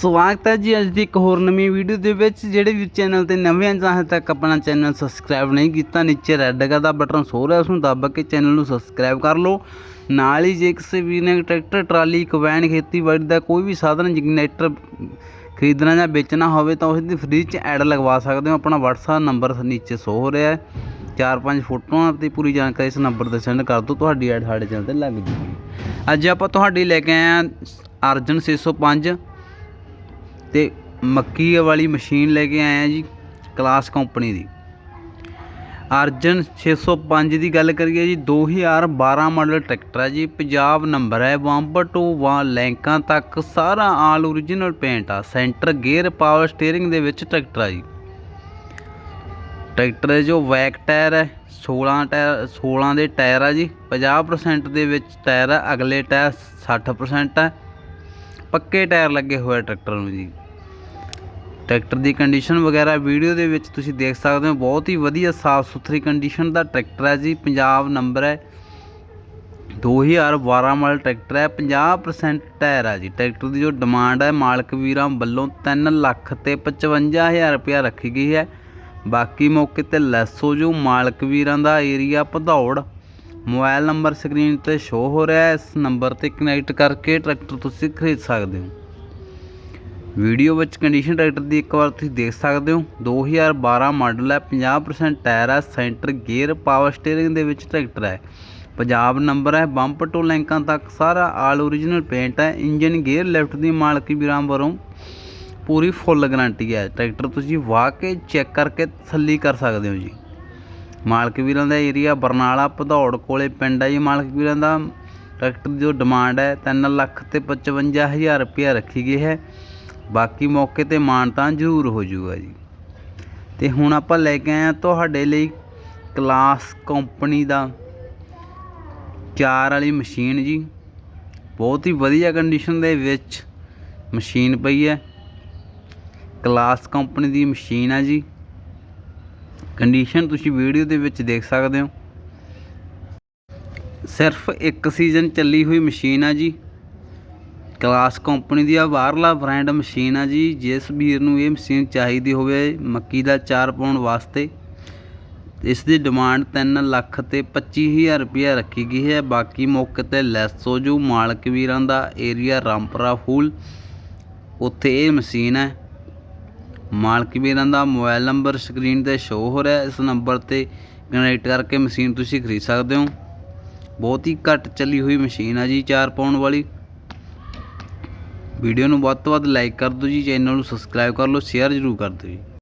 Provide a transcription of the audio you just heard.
ਸਵਾਗਤ ਹੈ ਜੀ ਅੱਜ ਦੀ ਇੱਕ ਹੋਰ ਨਵੀਂ ਵੀਡੀਓ ਦੇ ਵਿੱਚ, ਜਿਹੜੇ ਵੀ ਚੈਨਲ ਤੇ ਨਵੇਂ ਆਂ ਜਾਂ ਤੱਕ ਆਪਣਾ ਚੈਨਲ ਸਬਸਕ੍ਰਾਈਬ ਨਹੀਂ ਕੀਤਾ, ਨੀਚੇ ਰੈੱਡ ਕਲਰ ਦਾ ਬਟਨ ਸੋ ਰਿਹਾ ਉਸ ਨੂੰ ਦੱਬ ਕੇ ਚੈਨਲ ਨੂੰ ਸਬਸਕ੍ਰਾਈਬ ਕਰ ਲਓ। ਨਾਲ ਹੀ ਜੇ ਕਿਸੇ ਵੀਰ ਨੇ ਟਰੈਕਟਰ ਟਰਾਲੀ ਕਵੈਨ ਖੇਤੀਬਾੜੀ ਦਾ ਕੋਈ ਵੀ ਸਾਧਨ ਜਨਰੇਟਰ ਖਰੀਦਣਾ ਜਾਂ ਵੇਚਣਾ ਹੋਵੇ ਤਾਂ ਉਸ ਦੀ ਫ੍ਰੀ ਚ ਐਡ ਲਗਵਾ ਸਕਦੇ ਹੋ। ਆਪਣਾ WhatsApp ਨੰਬਰ ਨੀਚੇ ਸ਼ੋ ਹੋ ਰਿਹਾ ਹੈ। ਚਾਰ ਪੰਜ ਫੋਟੋਆਂ ਤੇ ਪੂਰੀ ਜਾਣਕਾਰੀ ਇਸ ਨੰਬਰ ਤੇ ਸੈਂਡ ਕਰ ਦਿਓ। ਤੁਹਾਡੀ ਐਡ ਸਾਡੇ ਚੈਨਲ ਤੇ ਲੱਗ ਜੂਗੀ। ਅੱਜ ਆਪਾਂ ਤੁਹਾਡੀ ਲੈ ਕੇ ਆਏ ਹਾਂ ਅਰਜਨ 605 ਤੇ ਮੱਕੀ ਵਾਲੀ ਮਸ਼ੀਨ ਲੈ ਕੇ ਆਏ ਆ ਜੀ, ਕਲਾਸ ਕੰਪਨੀ ਦੀ। ਅਰਜਨ 605 ਦੀ ਗੱਲ ਕਰੀਏ ਜੀ 2012 ਮਾਡਲ ਟਰੈਕਟਰ ਹੈ ਜੀ, ਪੰਜਾਬ ਨੰਬਰ ਹੈ ਬੰਬਰ ਟੂ ਵਾਂ ਲੈਂਕਾਂ ਤੱਕ ਸਾਰਾ ਆਲ ਓਰੀਜਨਲ ਪੇਂਟ ਆ ਸੈਂਟਰ ਗੇਅਰ ਪਾਵਰ ਸਟੀਅਰਿੰਗ ਦੇ ਵਿੱਚ ਟਰੈਕਟਰ ਆ ਜੀ। ਟਰੈਕਟਰ ਜੋ ਵੈਕ ਟਾਇਰ ਹੈ 16 ਟਾਇਰ 16 ਦੇ ਟਾਇਰ ਆ ਜੀ 50% ਦੇ ਵਿੱਚ ਟਾਇਰ ਆ, ਅਗਲੇ ਟਾਇਰ 60% ਹੈ ਪੱਕੇ ਟਾਇਰ ਲੱਗੇ ਹੋਏ ਟਰੈਕਟਰ ਨੂੰ ਜੀ। ਟਰੈਕਟਰ ਦੀ ਕੰਡੀਸ਼ਨ ਵਗੈਰਾ ਵੀਡੀਓ ਦੇ ਵਿੱਚ ਤੁਸੀਂ ਦੇਖ ਸਕਦੇ ਹੋ। ਬਹੁਤ ਹੀ ਵਧੀਆ ਸਾਫ਼ ਸੁਥਰੀ ਕੰਡੀਸ਼ਨ ਦਾ ਟਰੈਕਟਰ ਹੈ ਜੀ। ਪੰਜਾਬ ਨੰਬਰ ਹੈ। 2012 ਮਾਡਲ ਟਰੈਕਟਰ ਹੈ। 50% ਟਾਇਰ ਹੈ ਜੀ। ਟਰੈਕਟਰ ਦੀ ਜੋ ਡਿਮਾਂਡ ਹੈ, ਮਾਲਕ ਵੀਰਾਂ ਵੱਲੋਂ 3 ਲੱਖ ਤੇ 55000 ਰੁਪਇਆ ਰੱਖੀ ਗਈ ਹੈ। ਬਾਕੀ ਮੌਕੇ ਤੇ ਲੈਸ ਹੋ ਜੋ। ਮਾਲਕ ਵੀਰਾਂ ਦਾ area Bhadaur. Mobile number screen ਤੇ ਸ਼ੋ ਹੋ ਰਿਹਾ ਹੈ। ਇਸ ਨੰਬਰ ਤੇ ਕਨੈਕਟ ਕਰਕੇ ਟਰੈਕਟਰ ਤੁਸੀਂ ਖਰੀਦ ਸਕਦੇ ਹੋ। ਵੀਡੀਓ ਵਿੱਚ ਕੰਡੀਸ਼ਨ ਟਰੈਕਟਰ ਦੀ ਇੱਕ ਵਾਰ ਤੁਸੀਂ ਦੇਖ ਸਕਦੇ ਹੋ। 2012 ਮਾਡਲ ਹੈ 50% ਟਾਇਰ ਹੈ ਸੈਂਟਰ ਗੇਅਰ ਪਾਵਰ ਸਟੀਅਰਿੰਗ ਦੇ ਵਿੱਚ ਟਰੈਕਟਰ ਹੈ। ਪੰਜਾਬ ਨੰਬਰ ਹੈ ਬੰਪ ਟੂ ਲੈਂਕਾਂ ਤੱਕ ਸਾਰਾ ਆਲ ਓਰੀਜਨਲ ਪੇਂਟ ਹੈ। ਇੰਜਨ ਗੇਅਰ ਲੈਫਟ ਦੀ ਮਾਲਕੀ ਵੀਰਾਂ ਵੱਲੋਂ ਪੂਰੀ ਫੁੱਲ ਗਾਰੰਟੀ ਹੈ। ਟਰੈਕਟਰ ਤੁਸੀਂ ਵਾਹ ਕੇ ਚੈੱਕ ਕਰਕੇ ਤਸੱਲੀ ਕਰ ਸਕਦੇ ਹੋ ਜੀ। ਮਾਲਕ ਵੀਰਾਂ ਦਾ ਏਰੀਆ ਬਰਨਾਲਾ, ਭਦੌੜ ਕੋਲੇ ਪਿੰਡ ਹੈ ਜੀ ਮਾਲਕ ਵੀਰਾਂ ਦਾ। ਟਰੈਕਟਰ ਦੀ ਜੋ ਡਿਮਾਂਡ ਹੈ 3 ਲੱਖ ਤੇ 55000 ਰੁਪਇਆ ਰੱਖੀ ਗਈ ਹੈ। ਬਾਕੀ ਮੌਕੇ ਤੇ ਮਾਨਤਾਨ ਜ਼ਰੂਰ ਹੋ ਜਾਊਗਾ ਜੀ। ਤੇ ਹੁਣ ਆਪਾਂ ਲੈ ਕੇ ਆਏ ਹਾਂ ਤੁਹਾਡੇ ਲਈ ਕਲਾਸ ਕੰਪਨੀ ਦਾ ਚਾਰ ਵਾਲੀ ਮਸ਼ੀਨ ਜੀ। ਬਹੁਤ ਹੀ ਵਧੀਆ ਕੰਡੀਸ਼ਨ ਦੇ ਵਿੱਚ ਮਸ਼ੀਨ ਪਈ ਹੈ। ਕਲਾਸ ਕੰਪਨੀ ਦੀ ਮਸ਼ੀਨ ਹੈ ਜੀ। ਕੰਡੀਸ਼ਨ ਤੁਸੀਂ ਵੀਡੀਓ ਦੇ ਵਿੱਚ ਦੇਖ ਸਕਦੇ ਹੋ। ਸਿਰਫ ਇੱਕ ਸੀਜ਼ਨ ਚੱਲੀ ਹੋਈ ਮਸ਼ੀਨ ਆ ਜੀ। ਕਲਾਸ ਕੰਪਨੀ ਦੀ ਆ ਬਾਹਰਲਾ ਬ੍ਰਾਂਡ ਮਸ਼ੀਨ ਆ ਜੀ, ਜਿਸ ਵੀਰ ਨੂੰ ਇਹ ਮਸ਼ੀਨ ਚਾਹੀਦੀ ਹੋਵੇ ਮੱਕੀ ਦਾ ਚਾਰ ਪਾਉਣ ਵਾਸਤੇ। ਇਸ ਦੀ ਡਿਮਾਂਡ 3 ਲੱਖ ਤੇ 25000 ਰੁਪਇਆ ਰੱਖੀ ਗਈ ਹੈ। ਬਾਕੀ ਮੌਕੇ ਤੇ ਲੈਸ ਹੋ ਜੂ। ਮਾਲਕ ਵੀਰਾਂ ਦਾ ਏਰੀਆ ਰਾਮਪੁਰਾ ਫੂਲ ਉੱਥੇ ਇਹ ਮਸ਼ੀਨ ਹੈ। ਮਾਲਕ ਵੀਰਾਂ ਦਾ ਮੋਬਾਈਲ ਨੰਬਰ ਸਕਰੀਨ ਤੇ ਸ਼ੋ ਹੋ ਰਿਹਾ। ਹੈ। ਇਸ ਨੰਬਰ ਤੇ ਕਨੈਕਟ ਕਰਕੇ ਮਸ਼ੀਨ ਤੁਸੀਂ ਖਰੀਦ ਸਕਦੇ ਹੋ। ਬਹੁਤ ਹੀ ਘੱਟ ਚੱਲੀ ਹੋਈ ਮਸ਼ੀਨ ਆ ਜੀ 4 ਪਾਉਣ ਵਾਲੀ। ਵੀਡੀਓ ਨੂੰ ਵੱਧ ਤੋਂ ਵੱਧ ਲਾਈਕ ਕਰ ਦਿਓ ਜੀ, ਚੈਨਲ ਨੂੰ ਸਬਸਕ੍ਰਾਈਬ ਕਰ ਲਓ, ਸ਼ੇਅਰ ਜ਼ਰੂਰ ਕਰ ਦਿਓ ਜੀ।